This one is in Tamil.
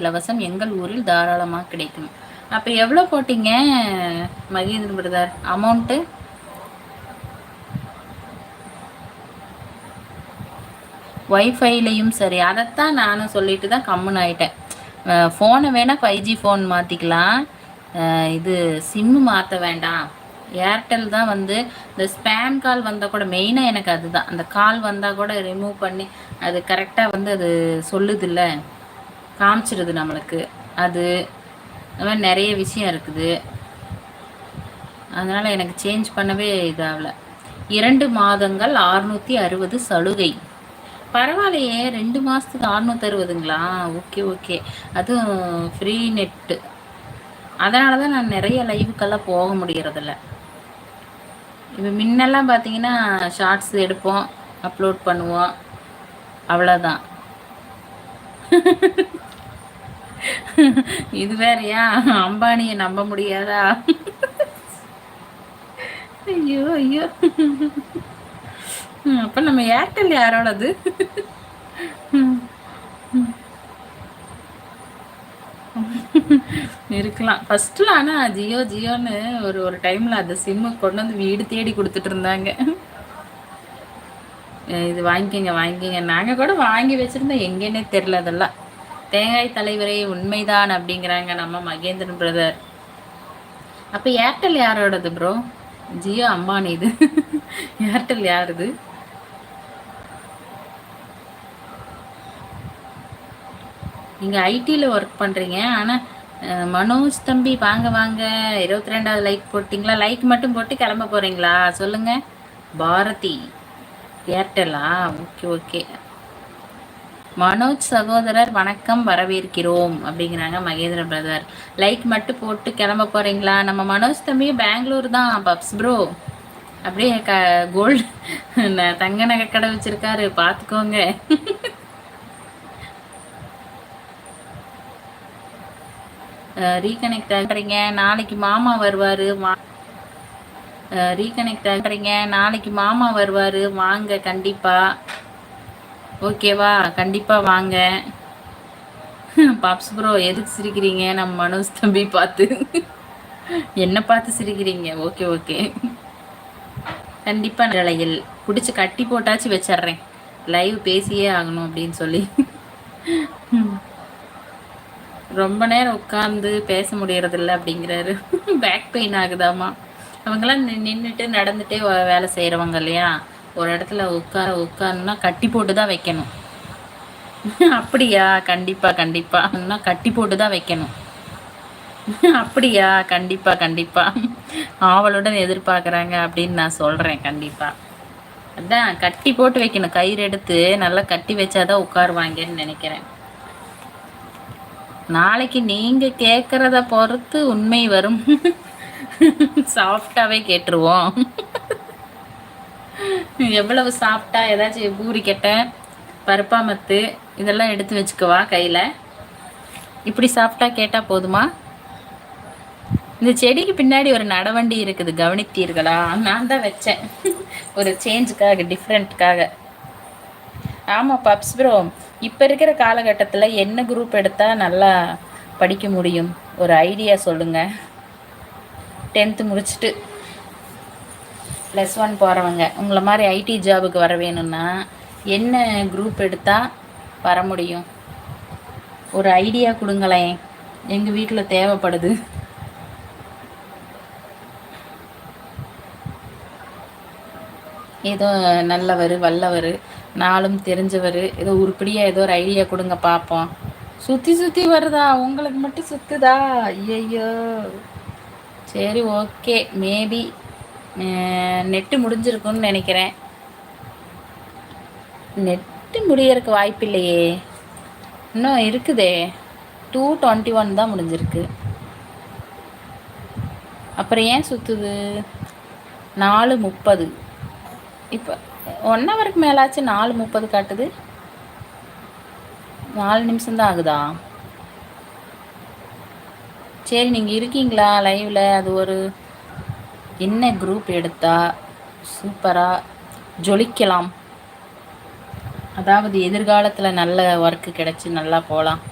இலவசம் எங்கள் ஊரில் தாராளமாக கிடைக்கும். அப்போ எவ்வளோ போட்டீங்க மகேந்திரன் பிரதர்? அமௌண்ட்டு ஒய்ஃபைலையும் சரி. அதைத்தான் நானும் சொல்லிட்டு தான் கம்முன்னு ஆயிட்டேன். ஃபோனை வேணால் ஃபைவ் ஜி ஃபோன் மாற்றிக்கலாம் இது சிம்மு மாற்ற வேண்டாம். ஏர்டெல் தான் வந்து இந்த ஸ்பேம் கால் வந்தால் கூட மெயினாக எனக்கு அதுதான். அந்த கால் வந்தால் கூட ரிமூவ் பண்ணி அது கரெக்டாக வந்து அது சொல்லுதில்ல. காமிச்சிருது நம்மளுக்கு. அது அது மாதிரி நிறைய விஷயம் இருக்குது. அதனால் எனக்கு சேஞ்ச் பண்ணவே இதாகல. இரண்டு மாதங்கள் அறுநூற்றி அறுபது சலுகை. பரவாயில்லையே ரெண்டு மாதத்துக்கு அறுநூற்றி அறுபதுங்களா? Okay okay. அதுவும் ஃப்ரீ நெட்டு அதனால தான் நான் நிறைய லைவுக்கெல்லாம் போக முடியறதில்ல. இப்போ முன்னெல்லாம் பார்த்தீங்கன்னா ஷார்ட்ஸ் எடுப்போம் அப்லோட் பண்ணுவோம். அவ்வளோதான் இது வேறையா? அம்பானியை நம்ப முடியாதா? ஐயோ ஐயோ. அப்போ நம்ம ஏர்டெல் யாரோடது இருக்கலாம். ஃபர்ஸ்ட்ல ஆனால் ஜியோ ஜியோன்னு ஒரு ஒரு டைமில் அந்த சிம்மு கொண்டு வந்து வீடு தேடி கொடுத்துட்டு இருந்தாங்க. இது வாங்கிக்கோங்க வாங்கிக்கோங்க. நாங்கள் கூட வாங்கி வச்சுருந்தோம். எங்கேன்னே தெரில அதெல்லாம். தேங்காய் தலைவரே உண்மைதான் அப்படிங்கிறாங்க நம்ம மகேந்திரன் பிரதர் அப்போ ஏர்டெல் யாரோடது ப்ரோ ஜியோ அம்பானி இது. ஏர்டெல் யாருது? நீங்கள் ஐடியில் ஒர்க் பண்ணுறீங்க ஆனால் மனோஜ் தம்பி வாங்க வாங்க. இருபத்தி ரெண்டாவது லைக் போட்டிங்களா? லைக் மட்டும் போட்டு கிளம்ப போகிறீங்களா சொல்லுங்கள் பாரதி. ஏர்டெல்லா? Okay okay. மனோஜ் சகோதரர் வணக்கம் வரவேற்கிறோம் அப்படிங்கிறாங்க மகேந்திர பிரதர். லைக் மட்டும் போட்டு கிளம்ப போகிறீங்களா நம்ம மனோஜ் தம்பி பெங்களூர் தான் பப்ஸ் ப்ரோ அப்படியே க கோல்டு தங்க நகை கடை வச்சுருக்காரு பார்த்துக்கோங்க ரீகனெக்ட் ஆகுறீங்க. நாளைக்கு மாமா வருவார் ரீகனெக்ட் ஆகுறீங்க. நாளைக்கு மாமா வருவார். வாங்க கண்டிப்பாக ஓகேவா? கண்டிப்பாக வாங்க. பாப்ஸ் ப்ரோ எதுக்கு சிரிக்கிறீங்க? நம்ம மனோஜ் தம்பி பார்த்து. என்ன பார்த்து சிரிக்கிறீங்க? Okay okay. கண்டிப்பாக நிலையில் பிடிச்சி கட்டி போட்டாச்சு வச்சிட்றேன். லைவ் பேசியே ஆகணும் அப்படின்னு சொல்லி. ரொம்ப நேரம் உட்காந்து பேச முடியறதில்ல அப்படிங்கிறாரு. பேக் பெயின் ஆகுதாமா? அவங்கெல்லாம் நின்றுட்டு நடந்துட்டே வேலை செய்கிறவங்க இல்லையா? ஒரு இடத்துல உட்கார உட்காருன்னா கட்டி போட்டு தான் வைக்கணும். அப்படியா? கண்டிப்பா கண்டிப்பா. கட்டி போட்டு தான் வைக்கணும். அப்படியா? கண்டிப்பா கண்டிப்பா. ஆவலுடன் எதிர்பார்க்குறாங்க அப்படின்னு நான் சொல்கிறேன் கண்டிப்பா. அதான் கட்டி போட்டு வைக்கணும். கயிறு எடுத்து நல்லா கட்டி வச்சாதான் உட்காருவாங்கன்னு நினைக்கிறேன். நாளைக்கு நீங்க கேட்குறத பொறுத்து உண்மை வரும். சாஃப்டாகவே கேட்டுருவோம். எவ்வளவு சாப்பிட்டா ஏதாச்சும் பூரி கெட்ட பருப்பாமத்து இதெல்லாம் எடுத்து வச்சுக்கவா கையில்? இப்படி சாப்பிட்டா கேட்டால் போதுமா? இந்த செடிக்கு பின்னாடி ஒரு நடவண்டி இருக்குது கவனித்தீர்களா? நான் தான் வச்சேன். ஒரு சேஞ்சுக்காக டிஃப்ரெண்ட்காக ஆமாம் பப்ஸ் ப்ரோ இப்போ இருக்கிற காலகட்டத்தில் என்ன குரூப் எடுத்தால் நல்லா படிக்க முடியும்? ஒரு ஐடியா சொல்லுங்கள் டென்த்து முடிச்சுட்டு ப்ளஸ் ஒன் போகிறவங்க உங்களை மாதிரி ஐடி ஜாபுக்கு வர வேணும்னா என்ன குரூப் எடுத்தால் வர முடியும்? ஒரு ஐடியா கொடுங்களேன். எங்கள் வீட்டில் தேவைப்படுது. ஏதோ நல்லவர் வல்லவர் நாளும் தெரிஞ்சவர் ஏதோ உருப்படியாக ஏதோ ஒரு ஐடியா கொடுங்க பார்ப்போம். சுற்றி சுற்றி வருதா? உங்களுக்கு மட்டும் சுற்றுதா ஐயோ சரி ஓகே மேபி நெட்டு முடிஞ்சிருக்குன்னு நினைக்கிறேன். நெட்டு முடியறதுக்கு வாய்ப்பு இல்லையே இன்னும் இருக்குதே. டூ டுவெண்ட்டி ஒன் தான் முடிஞ்சிருக்கு. அப்புறம் ஏன் சுற்றுது நாலு முப்பது. இப்போ ஒன் ஹவருக்கு மேலாச்சு நாலு முப்பது காட்டுது. நாலு நிமிஷம்தான் ஆகுதா? சரி நீங்கள் இருக்கீங்களா லைவில் அது ஒரு என்ன குரூப் எடுத்தா சூப்பராக ஜொலிக்கலாம். அதாவது எதிர்காலத்தில் நல்ல ஒர்க்கு கிடச்சி நல்லா போகலாம்